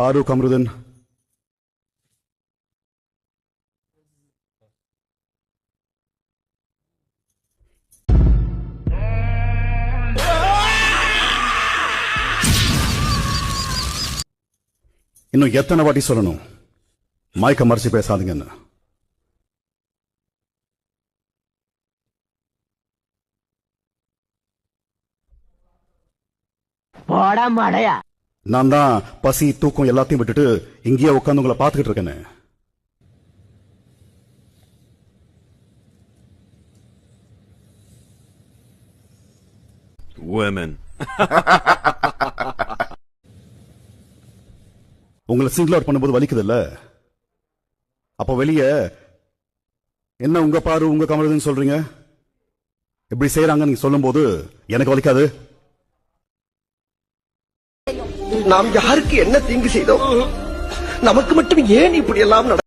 பாரூக் கமருதன் இன்னும் எத்தனை வாட்டி சொல்லணும்? மயக்க மறைச்சு பேசாதீங்கன்னு. போடா மடையா. நான் தான் பசி தூக்கம் எல்லாத்தையும் விட்டுட்டு இங்கேயே உட்காந்து உங்களை பார்த்துக்கிட்டு இருக்கேன்னு Women. உங்களை சிங்கிள் அவுட் பண்ணும்போது வலிக்குது இல்ல அப்போ வெளியே என்ன உங்க பாரு உங்க கமருதுன்னு சொல்றீங்க? இப்படி செய்யறாங்க நீங்க சொல்லும்போது எனக்கு வலிக்காது? நாம் யாருக்கு என்ன தீங்கு செய்தோம்? நமக்கு மட்டும் ஏன் இப்படி எல்லாம் நட